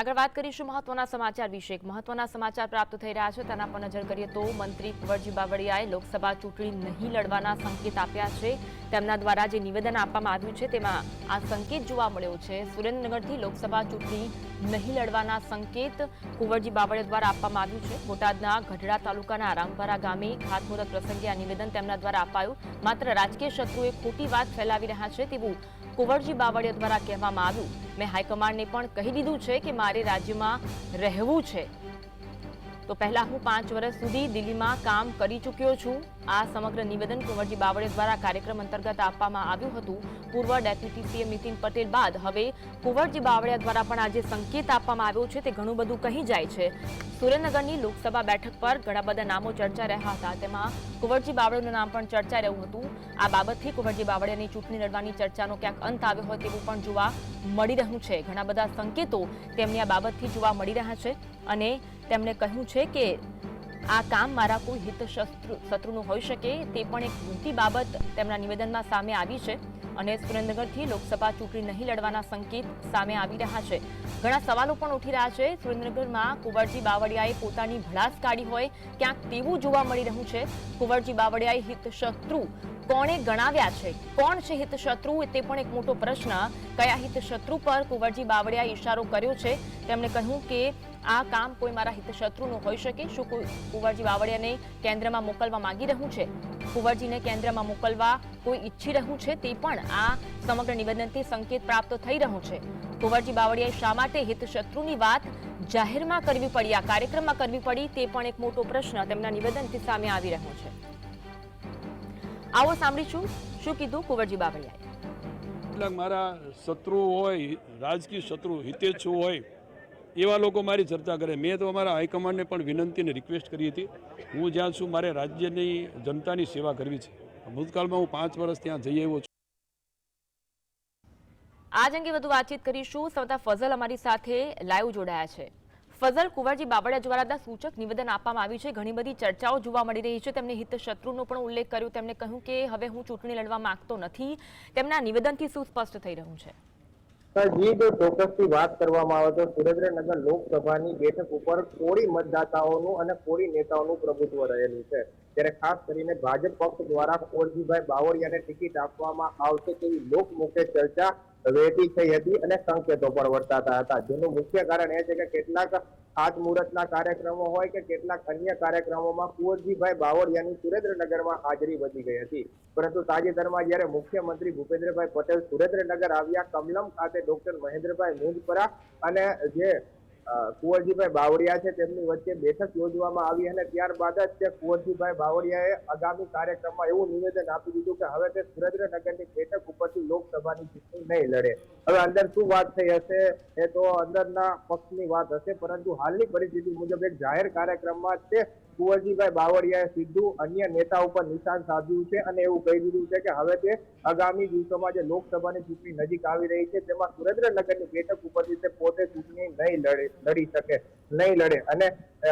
આગળ વાત કરીશું મહત્વના સમાચાર વિશે. મહત્વના સમાચાર પ્રાપ્ત થઈ રહ્યા છે. તેના પર નજર કરીએ તો મંત્રી કુંવરજી બાવળિયાએ લોકસભા ચૂંટણી નહીં લડવાના સંકેત આપ્યા છે. તેમના દ્વારા જે નિવેદન આપવામાં આવ્યું છે, તેમાં આ સંકેત જોવા મળ્યો છે. સુરેન્દ્રનગરથી લોકસભા ચૂંટણી નહીં લડવાના સંકેત કુંવરજી બાવળિયા દ્વારા આપવામાં આવ્યું છે. બોટાદના ગઢડા તાલુકાના રામપરા ગામે ખાતમુહૂર્ત પ્રસંગે આ નિવેદન તેમના દ્વારા અપાયું. માત્ર રાજકીય શત્રુએ ખોટી વાત ફેલાવી રહ્યા છે તેવું કુંવરજી બાવળિયા દ્વારા કહેવામાં આવ્યું. મેં હાઈકમાન્ડને પણ કહી દીધું છે કે મારે રાજ્યમાં રહેવું છે. તો પહેલા હું પાંચ વર્ષ સુધી દિલ્હીમાં કામ કરી ચૂક્યો છું. આ સમગ્ર નિવેદન કુંવરજી બાવળે દ્વારા કાર્યક્રમ અંતર્ગત આપવામાં આવ્યું હતું. પૂર્વ ડેપ્યુટી સીએમ નીતિન પટેલ બાદ હવે કુંવરજી બાવળિયા દ્વારા પણ આજે સંકેત આપવામાં આવ્યો છે. તે ઘણું બધું કહી જાય છે. સુરેન્દ્રનગરની લોકસભા બેઠક પર ઘણા બધા નામો ચર્ચા રહ્યા હતા. તેમાં કુંવરજી બાવળિયાનું નામ પણ ચર્ચા રહ્યું હતું. આ બાબતથી કુંવરજી બાવળિયાની ચૂંટણી લડવાની ચર્ચાનો ક્યાંક અંત આવ્યો હોય તેવું પણ જોવા મળી રહ્યું છે. ઘણા બધા સંકેતો તેમની આ બાબતથી જોવા મળી રહ્યા છે. અને તેમણે કહ્યું છે કે આ કામ મારા કોઈ હિત શત્રુ શત્રુનું હોઈ શકે તે પણ એક મોટી બાબત તેમના નિવેદનમાં સામે આવી છે. અને સુરેન્દ્રનગરથી લોકસભા ચૂંટણી નહીં લડવાના સંકેત સામે આવી રહ્યા છે. ઘણા સવાલો પણ ઉઠી રહ્યા છે. સુરેન્દ્રનગરમાં કુંવરજી બાવળિયાએ પોતાની ભડાસ કાઢી હોય ક્યાંક તેવું જોવા મળી રહ્યું છે. કુંવરજી બાવળિયાએ હિતશત્રુ કોણે ગણાવ્યા છે? કોણ છે હિતશત્રુ? તે પણ એક મોટો પ્રશ્ન. કયા હિતશત્રુ પર કુંવરજી બાવળિયાએ ઇશારો કર્યો છે? તેમણે કહ્યું કે આ કામ કોઈ મારા હિતશત્રુનું હોઈ શકે. શું કોઈ કુંવરજી બાવળિયાને કેન્દ્રમાં મોકલવા માંગી રહ્યું છે? કુંવરજીને કેન્દ્રમાં મોકલવા કોઈ ઈચ્છી રહ્યું છે તે પણ આ સમગ્ર નિવેદનથી સંકેત પ્રાપ્ત થઈ રહ્યું છે. કુંવરજી બાવળિયાએ શા માટે હિતશત્રુની વાત જાહેરમાં કરવી પડી, આ કાર્યક્રમમાં કરવી પડી તે પણ એક મોટો પ્રશ્ન તેમના નિવેદનથી સામે આવી રહ્યો છે. આવો સાંભળીશું, શું કીધું કુંવરજી બાવળિયાએ? મારા શત્રુ હોય, રાજકીય શત્રુ હિતેચ્છુ હોય એવા લોકો મારી ચર્ચા કરે. મેં તો અમારા હાઈકમાન્ડને પણ વિનંતી અને રિક્વેસ્ટ કરી હતી. હું જ્યાં છું, મારે રાજ્યની જનતાની સેવા કરવી છે. ભૂતકાળમાં હું પાંચ વર્ષ ત્યાં જઈ આવ્યો છું. આજ અંગે વધુ વાતચીત કરીશું. સૌતા ફઝલ અમારી સાથે લાઈવ જોડાયા છે. ફઝલ, કુંવરજી બાબડિયા દ્વારા સૂચક નિવેદન આપવામાં આવ્યું છે. ઘણી બધી ચર્ચાઓ જોવા મળી રહી છે. તેમણે હિત શત્રુનો પણ ઉલ્લેખ કર્યો. તેમણે કહ્યું કે હવે હું ચૂંટણી લડવા માંગતો નથી. તેમના નિવેદનથી શું સ્પષ્ટ થઈ રહ્યું છે. જી જો ચોક્કસથી વાત કરવામાં આવે તો સુરેન્દ્રનગર લોકસભાની બેઠક ઉપર કોળી મતદાતાઓનું અને કોળી નેતાઓનું પ્રભુત્વ રહેલું છે. ત્યારે ખાસ કરીને ભાજપ પક્ષ દ્વારા કોળજીભાઈ બાવળિયાને ટિકિટ આપવામાં આવશે તેવી લોકમુખે ચર્ચા વહેતી થઈ હતી અને સંકેતો પણ વર્તાતા હતા. જેનું મુખ્ય કારણ એ છે કે કેટલાક ખાતમુહૂર્તના કાર્યક્રમો હોય કે કેટલાક અન્ય કાર્યક્રમોમાં કુંવરજીભાઈ બાવળિયાની સુરેન્દ્રનગરમાં હાજરી વધી ગઈ હતી. પરંતુ તાજેતરમાં જ્યારે મુખ્યમંત્રી ભૂપેન્દ્રભાઈ પટેલ સુરેન્દ્રનગર આવ્યા, કમલમ ખાતે ડોક્ટર મહેન્દ્રભાઈ મુંજપરા અને જે કુંવરજીભાઈ બાવળિયા છે, તેમની વચ્ચે બેઠક યોજવામાં આવી અને ત્યારબાદ જ તે કુંવરજીભાઈ બાવળિયાએ આગામી કાર્યક્રમમાં એવું નિવેદન આપી દીધું કે હવે તે સુરેન્દ્રનગરની બેઠક ઉપરથી લોકસભાની ચૂંટણી નહીં લડે. હવે અંદર શું વાત થઈ હશે, એ તો અંદરના પક્ષની વાત હશે, પરંતુ હાલની પરિસ્થિતિ મુજબ એક જાહેર કાર્યક્રમમાં તે કુંવરજીભાઈ બાવળિયાએ સીધું અન્ય નેતા ઉપર નિશાન સાધ્યું છે અને એવું કહી દીધું છે કે હવે તે આગામી દિવસોમાં જે લોકસભાની ચૂંટણી નજીક આવી રહી છે, તેમાં સુરેન્દ્રનગરની બેઠક ઉપરથી તે પોતે ચૂંટણી નહીં લડે, લડી શકે, નહીં લડે. અને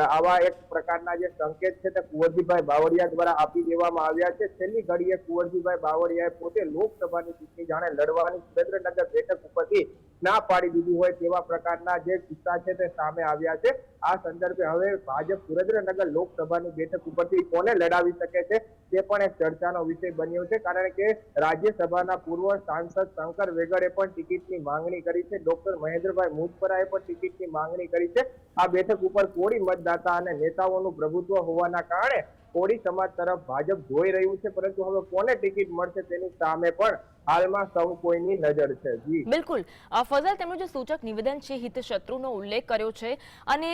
આવા એક પ્રકારના જે સંકેત છે તે કુંવરજીભાઈ બાવળિયા દ્વારા આપી દેવામાં આવ્યા છે. છેલ્લી ઘડીએ કુંવરજીભાઈ બાવળિયાએ પોતે લોકસભાની ચૂંટણી જાણે લડવાની સુરેન્દ્રનગર બેઠક ઉપરથી ના પાડી દીધી હોય તેવા પ્રકારના જે કિસ્સા છે તે સામે આવ્યા છે. આ સંદર્ભે હવે ભાજપ સુરેન્દ્રનગર લોકસભાની બેઠક ઉપરથી કોને લડાવી શકે છે તે પણ એક ચર્ચાનો વિષય બન્યો છે. કારણ કે રાજ્યસભાના પૂર્વ સાંસદ શંકર વેગડે પણ ટિકિટની માંગણી કરી છે. ડોક્ટર મહેન્દ્રભાઈ મુજપરાએ પણ ટિકિટની માંગણી કરી છે. આ બેઠક ઉપર કોળી મતદાતા અને નેતાઓનું પ્રભુત્વ હોવાના કારણે કોળી સમાજ તરફ ભાજપ જોઈ રહ્યું છે, પરંતુ હવે કોને ટિકિટ મળશે તેની સામે પણ હાલમાં સૌ કોઈની નજર છે, જી. બિલકુલ. ફઝલ, તેમનું જે સૂચક નિવેદન છે હિત શત્રુનો ઉલ્લેખ કર્યો છે અને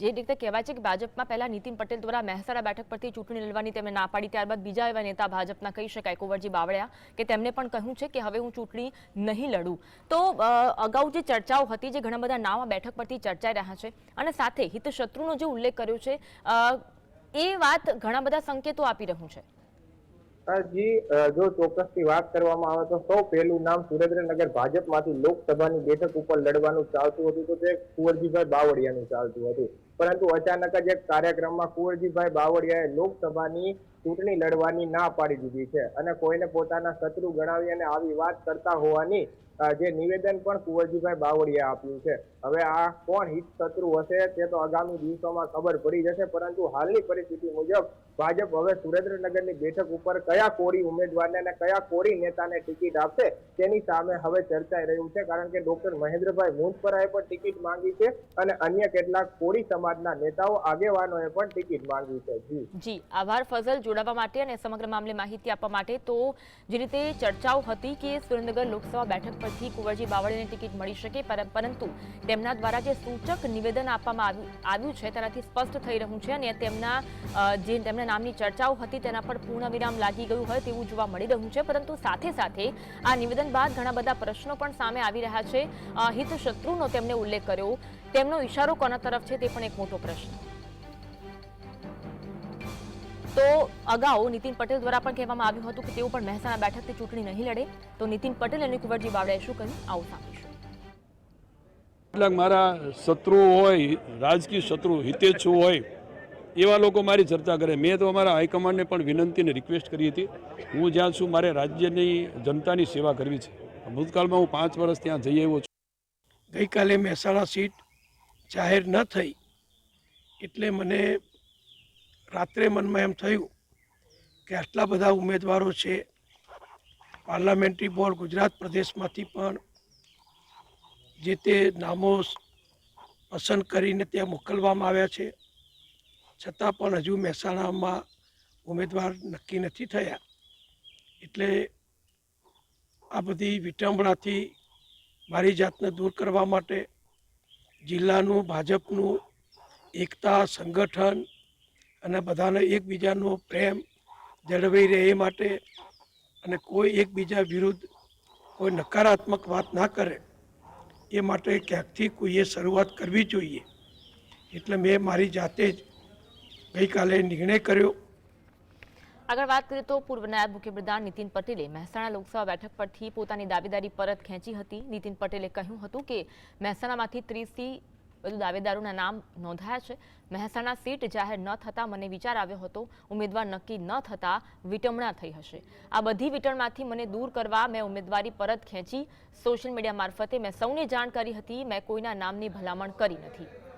જે રીતે કહેવાય છે કે ભાજપમાં પહેલા નીતિન પટેલ દ્વારા મહેસાણા બેઠક પરથી ચૂંટણી લડવાની તેમણે ના પાડી, ત્યારબાદ બીજા એવા નેતા ભાજપના કહી શકાય, કુંવરજી બાવળિયા, કે તેમણે પણ કહ્યું છે કે હવે હું ચૂંટણી નહીં લડું. તો અગાઉ જે ચર્ચાઓ હતી, જે ઘણા બધા નામ બેઠક પરથી ચર્ચાઈ રહ્યા છે, અને સાથે હિત શત્રુનો જે ઉલ્લેખ કર્યો છે એ વાત ઘણા બધા સંકેતો આપી રહ્યું છે. જી જો ચોક્કસથી વાત કરવામાં આવે તો સૌ પહેલું નામ સુરેન્દ્રનગર ભાજપમાંથી લોકસભાની બેઠક ઉપર લડવાનું ચાલતું હતું તો તે કુંવરજીભાઈ બાવળિયાનું ચાલતું હતું. પરંતુ અચાનક જ એક કાર્યક્રમમાં કુંવરજીભાઈ બાવળિયાએ લોકસભાની ચૂંટણી લડવાની ના પાડી દીધી છે અને કોઈને પોતાના શત્રુ ગણાવી અને આવી વાત કરતા હોવાની જે નિવેદન પણ કુંવરજીભાઈ બાવળિયા આપ્યું છે. હવે આ કોણ હિત શત્રુ હશે તે તો આગામી દિવસોમાં ખબર પડી જશે, પરંતુ હાલની પરિસ્થિતિ મુજબ ભાજપ હવે સુરેન્દ્રનગરની બેઠક ઉપર કયા કોળી ઉમેદવારને અને કયા કોળી નેતાને ટિકિટ આપશે તેની સામે હવે ચર્ચાઈ રહ્યું છે, કારણ કે ડોક્ટર મહેન્દ્રભાઈ મુંજપરાએ પણ ટિકિટ માંગી છે અને અન્ય કેટલાક કોળી સમાજના નેતાઓ, આગેવાનોએ પણ ટિકિટ માંગી છે. જી. જી, આભાર ફઝલ જોડાવા માટે અને સમગ્ર મામલે માહિતી આપવા માટે. તો જે રીતે ચર્ચાઓ હતી કે સુરેન્દ્રનગર લોકસભા બેઠક પરથી કુંવરજી બાવળીને ટિકિટ મળી શકે, પર- પરંતુ તેમના દ્વારા જે સૂચક નિવેદન આપવામાં આવ્યું છે તેનાથી સ્પષ્ટ થઈ રહ્યું છે અને તેમના જે તેમના નામની ચર્ચાઓ હતી તેના પર પૂર્ણ વિરામ લાગી ગયું હોય તેવું જોવા મળી રહ્યું છે. પરંતુ સાથે સાથે આ નિવેદન બાદ ઘણા બધા પ્રશ્નો પણ સામે આવી રહ્યા છે. હિતશત્રુનો હિત શત્રુનો તેમણે ઉલ્લેખ કર્યો. તેમનો ઇશારો કોના તરફ છે તે પણ એક મોટો પ્રશ્ન. તો અગાઉ નીતિન પટેલ દ્વારા પણ કહેવામાં આવ્યું હતું કે તેઓ પણ મહેસાણા બેઠકથી ચૂંટણી નહીં લડે. તો નીતિન પટેલ અને કુંવરજી બાવળાએ શું કહ્યું? આવું સાંભળીશું. કેટલાક મારા શત્રુઓ હોય રાજકીય શત્રુ હિતેચ્છુ હોય એવા લોકો મારી ચર્ચા કરે. મેં તો અમારા હાઈકમાન્ડને પણ વિનંતી અને રિક્વેસ્ટ કરી હતી. હું જ્યાં છું મારે રાજ્યની જનતાની સેવા કરવી છે. ભૂતકાળમાં હું પાંચ વર્ષ ત્યાં જઈ આવ્યો છું. ગઈકાલે મહેસાણા સીટ જાહેર ન થઈ. એટલે મને રાત્રે મનમાં એમ થયું કે આટલા બધા ઉમેદવારો છે, પાર્લામેન્ટરી બોર્ડ ગુજરાત પ્રદેશમાંથી પણ જે તે નામો પસંદ કરીને ત્યાં મોકલવામાં આવ્યા છે. છતાં પણ હજુ મહેસાણામાં ઉમેદવાર નક્કી નથી થયા. એટલે આ બધી વિટંબણાથી મારી જાતને દૂર કરવા માટે જિલ્લાનું, ભાજપનું એકતા, સંગઠન અને બધાને એકબીજાનો પ્રેમ જળવાઈ રહે એ માટે અને કોઈ એકબીજા વિરુદ્ધ કોઈ નકારાત્મક વાત ના કરે એ માટે ક્યાંકથી કોઈએ શરૂઆત કરવી જોઈએ? એટલે મેં મારી જાતે જ ગઈકાલે નિર્ણય કર્યો. આગળ વાત કરીએ તો પૂર્વ નાયબ મુખ્યપ્રધાન નીતિન પટેલે મહેસાણા લોકસભા બેઠક પરથી પોતાની દાવેદારી પરત ખેંચી હતી. નીતિન પટેલે કહ્યું હતું કે મહેસાણામાંથી ત્રીસથી વધુ દાવેદારોના નામ નોંધાયા છે. મહેસાણા સીટ જાહેર ન થતાં મને વિચાર આવ્યો હતો, ઉમેદવાર નક્કી ન થતાં વિટમણા થઈ હશે. આ બધી વિટણમાંથી મને દૂર કરવા મેં ઉમેદવારી પરત ખેંચી, સોશિયલ મીડિયા મારફતે મેં સૌને જાણ કરી હતી, મેં કોઈના નામની ભલામણ કરી નથી.